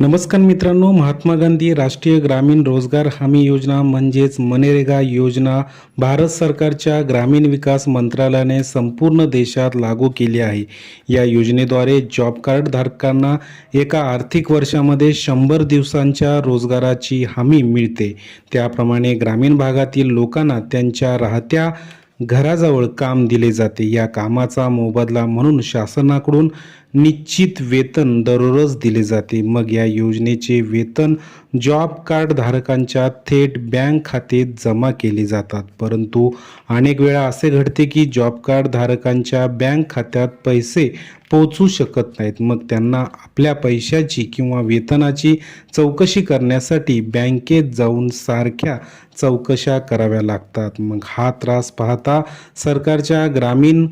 नमस्कार मित्रांनो महात्मा गांधी राष्ट्रीय ग्रामीण रोजगार हमी योजना म्हणजेच मनरेगा योजना भारत सरकारच्या ग्रामीण विकास मंत्रालयाने संपूर्ण देशात लागू केली आहे. या योजनेद्वारे जॉब कार्ड धारकांना एका आर्थिक वर्षामध्ये शंभर दिवसांच्या रोजगाराची हमी मिळते. त्याप्रमाणे ग्रामीण भागातील लोकांना त्यांच्या राहत्या घराजवळ काम दिले जाते. या कामाचा मोबदला म्हणून शासनाकडून निश्चित वेतन दररोज दिले जाते. मग या योजनेचे वेतन जॉब कार्ड धारकांच्या थेट बँक खात्यात जमा केले जातात. परंतु अनेक वेळा असे घडते की जॉब कार्ड धारकांच्या बँक खात्यात पैसे पोचू शकत नाहीत. मग त्यांना आपल्या पैशाची किंवा वेतनाची चौकशी करण्यासाठी बँकेत जाऊन सारख्या चौकशा कराव्या लागतात. मग हा त्रास पाहता सरकारच्या ग्रामीण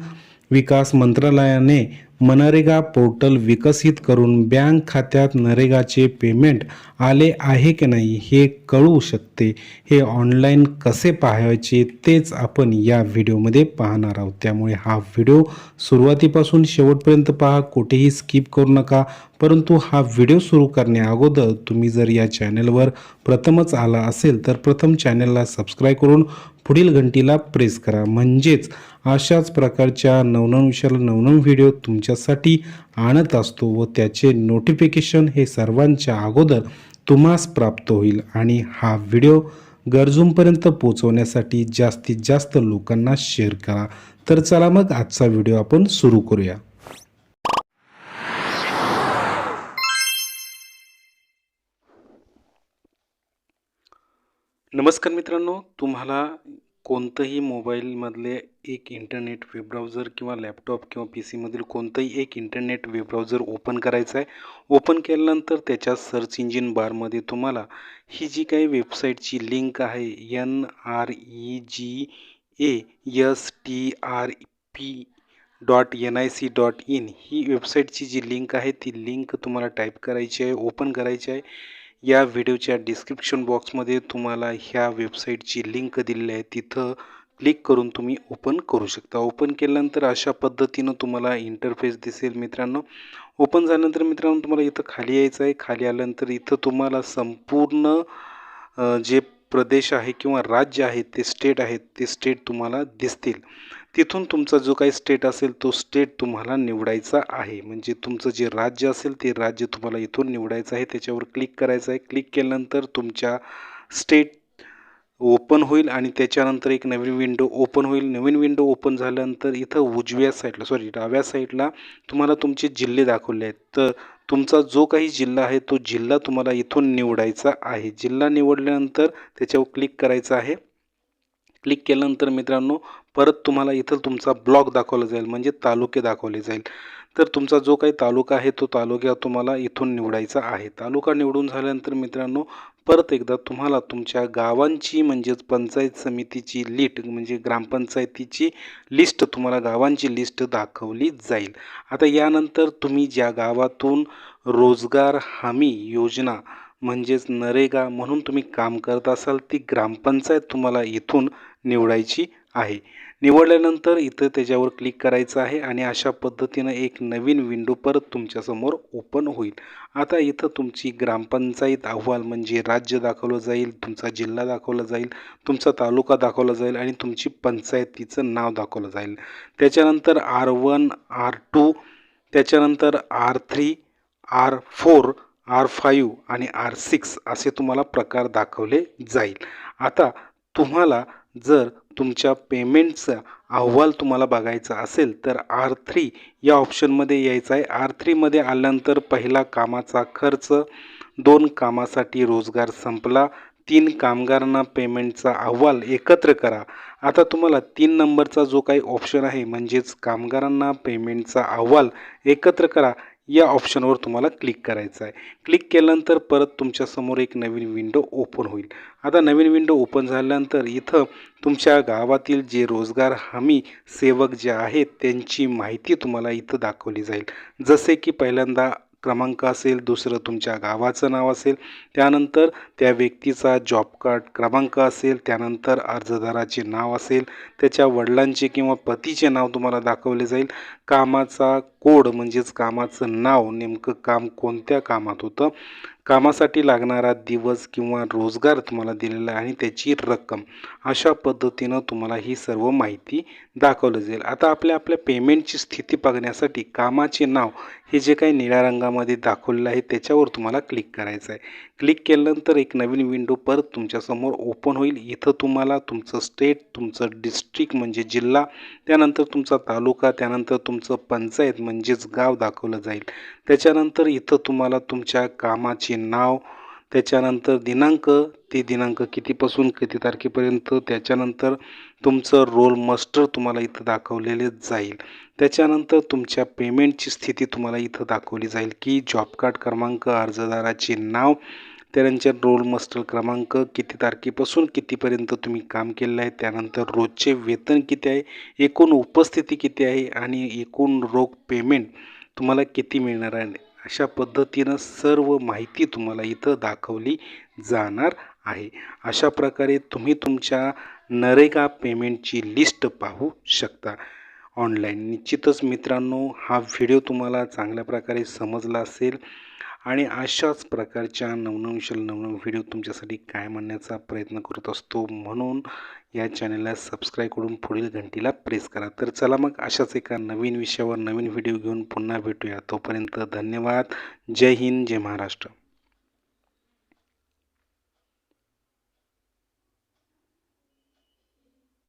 विकास मंत्रालयाने मनरेगा पोर्टल विकसित करून बँक खात्यात नरेगाचे पेमेंट आले आहे की नाही हे कळू शकते. हे ऑनलाईन कसे पाहायचे तेच आपण या व्हिडिओमध्ये पाहणार आहोत. त्यामुळे हा व्हिडिओ सुरुवातीपासून शेवटपर्यंत पहा कुठेही स्किप करू नका. परंतु हा व्हिडिओ सुरू करण्या अगोदर तुम्ही जर या चॅनलवर प्रथमच आला असेल तर प्रथम चॅनलला सबस्क्राईब करून पुढील घंटीला प्रेस करा. म्हणजेच अशाच प्रकारच्या नवनवीन विषयाला नवनवीन व्हिडिओ तुमच्यासाठी आणत असतो व त्याचे नोटिफिकेशन हे सर्वांच्या अगोदर तुम्हास प्राप्त होईल. आणि हा व्हिडिओ गरजूंपर्यंत पोहोचवण्यासाठी जास्तीत जास्त लोकांना शेअर करा. तर चला मग आजचा व्हिडिओ आपण सुरू करूया. नमस्कार मित्रांनो तुम्हाला कोणतंही मोबाईलमधले एक इंटरनेट वेब ब्राउझर किंवा लॅपटॉप किंवा पी सीमधील कोणतंही एक इंटरनेट वेब ब्राउझर ओपन करायचं आहे. ओपन केल्यानंतर त्याच्या सर्च इंजिन बारमध्ये तुम्हाला ही जी काही वेबसाईटची लिंक आहे N R E G A S T R P dot N I C dot in ही वेबसाईटची जी लिंक आहे ती लिंक तुम्हाला टाईप करायची आहे ओपन करायची आहे. या व्हिडिओच्या डिस्क्रिप्शन बॉक्समध्ये तुम्हाला ह्या वेबसाईटची लिंक दिलेली आहे. तिथं क्लिक करून तुम्ही ओपन करू शकता. ओपन केल्यानंतर अशा पद्धतीनं तुम्हाला इंटरफेस दिसेल मित्रांनो. ओपन झाल्यानंतर मित्रांनो तुम्हाला इथं खाली यायचं आहे. खाली आल्यानंतर इथं तुम्हाला संपूर्ण जे प्रदेश आहे किंवा राज्य आहे ते स्टेट आहेत ते स्टेट तुम्हाला दिसतील. तिथून तुमचा जो काही स्टेट असेल तो स्टेट तुम्हाला निवडायचा आहे. म्हणजे तुमचं जे राज्य असेल ते राज्य तुम्हाला इथून निवडायचं आहे. त्याच्यावर क्लिक करायचं आहे. क्लिक केल्यानंतर तुमच्या स्टेट ओपन होईल आणि त्याच्यानंतर एक नवीन विंडो ओपन होईल. नवीन विंडो ओपन झाल्यानंतर इथं उजव्या साईडला सॉरी डाव्या साईडला तुम्हाला तुमचे जिल्हे दाखवले आहेत. तर तुमचा जो काही जिल्हा आहे तो जिल्हा तुम्हाला इथून निवडायचा आहे. जिल्हा निवडल्यानंतर त्याच्यावर क्लिक करायचं आहे. क्लिक केल्यानंतर मित्रांनो परत तुम्हाला इथं तुमचा ब्लॉक दाखवला जाईल म्हणजे तालुके दाखवले जाईल. तर तुमचा जो काही तालुका आहे तो तालुका तुम्हाला इथून निवडायचा आहे. तालुका निवडून झाल्यानंतर मित्रांनो परत एकदा तुम्हाला तुमच्या गावांची म्हणजेच पंचायत समितीची लिस्ट म्हणजे ग्रामपंचायतीची लिस्ट तुम्हाला गावांची लिस्ट दाखवली जाईल. आता यानंतर तुम्ही ज्या गावातून रोजगार हमी योजना म्हणजेच नरेगा म्हणून तुम्ही काम करत असाल ती ग्रामपंचायत तुम्हाला इथून निवडायची आहे. निवडल्यानंतर इथं त्याच्यावर क्लिक करायचं आहे आणि अशा पद्धतीनं एक नवीन विंडो परत तुमच्यासमोर ओपन होईल. आता इथं तुमची ग्रामपंचायत अहवाल म्हणजे राज्य दाखवलं जाईल तुमचा जिल्हा दाखवला जाईल तुमचा तालुका दाखवला जाईल आणि तुमची पंचायतीचं नाव दाखवलं जाईल. त्याच्यानंतर आर वन आर टू त्याच्यानंतर R three R four R five आणि आर सिक्स असे तुम्हाला प्रकार दाखवले जाईल. आता तुम्हाला जर तुमच्या पेमेंटचा अहवाल तुम्हाला बघायचा असेल तर आर थ्री या ऑप्शनमध्ये यायचं आहे. आर थ्रीमध्ये आल्यानंतर पहिला कामाचा खर्च दोन कामासाठी रोजगार संपला तीन कामगारांना पेमेंटचा अहवाल एकत्र करा. आता तुम्हाला तीन नंबरचा जो काही ऑप्शन आहे म्हणजेच कामगारांना पेमेंटचा अहवाल एकत्र करा. या ऑप्शनवर तुम्हाला क्लिक करायचं आहे. क्लिक केल्यानंतर परत तुमच्यासमोर एक नवीन विंडो ओपन होईल. आता नवीन विंडो ओपन झाल्यानंतर इथं तुमच्या गावातील जे रोजगार हमी सेवक जे आहेत त्यांची माहिती तुम्हाला इथं दाखवली जाईल. जसे की पहिल्यांदा क्रमांक असेल दुसरं तुमच्या गावाचं नाव असेल त्यानंतर त्या व्यक्तीचा जॉब कार्ड क्रमांक असेल त्यानंतर अर्जदाराचे नाव असेल त्याच्या वडिलांचे किंवा पतीचे नाव तुम्हाला दाखवले जाईल. कामाचा कोड म्हणजेच कामाचं नाव नेमकं काम कोणत्या कामात होतं? कामासाठी लागणारा दिवस किंवा रोजगार तुम्हाला दिलेला आहे आणि त्याची रक्कम. अशा पद्धतीनं तुम्हाला ही सर्व माहिती दाखवलं जाईल. आता आपल्या आपल्या पेमेंटची स्थिती बघण्यासाठी कामाचे नाव हे जे काही निळ्या रंगामध्ये दाखवलेलं आहे त्याच्यावर तुम्हाला क्लिक करायचं आहे. क्लिक केल्यानंतर एक नवीन विंडो परत तुमच्यासमोर ओपन होईल. इथं तुम्हाला तुमचं स्टेट तुमचं डिस्ट्रिक्ट म्हणजे जिल्हा त्यानंतर तुमचा तालुका त्यानंतर तुमचं पंचायत म्हणजेच गाव दाखवलं जाईल. त्याच्यानंतर इथं तुम्हाला तुमच्या कामाचे नाव त्याच्यानंतर दिनांक ते दिनांक कितीपासून किती तारखेपर्यंत त्याच्यानंतर तुमचं रोल मस्टर तुम्हाला इथं दाखवलेले जाईल. त्याच्यानंतर तुमच्या पेमेंटची स्थिती तुम्हाला इथं दाखवली जाईल की जॉब कार्ड क्रमांक अर्जदाराचे नाव त्यानंतर रोल मस्टर क्रमांक किती तारखेपासून कितीपर्यंत तुम्ही काम केलेलं आहे त्यानंतर रोजचे वेतन किती आहे एकूण उपस्थिती किती आहे आणि एकूण रोख पेमेंट तुम्हाला किती मिळणार आहे? अशा पद्धतीनं सर्व माहिती तुम्हाला इथं दाखवली जाणार आहे. अशा प्रकारे तुम्ही तुमच्या नरेगा पेमेंटची लिस्ट पाहू शकता. ऑनलाईन. निश्चितच मित्रांनो हा व्हिडिओ तुम्हाला चांगल्या प्रकारे समजला असेल. आणि अशाच प्रकारच्या नवनवीन नवनवीन व्हिडिओ तुमच्यासाठी काय म्हणण्याचा प्रयत्न करत असतो म्हणून या चॅनलला सबस्क्राईब करून पुढील घंटीला प्रेस करा. तर चला मग अशाच एका नवीन विषयावर नवीन व्हिडिओ घेऊन पुन्हा भेटूया. तोपर्यंत धन्यवाद. जय हिंद जय महाराष्ट्र.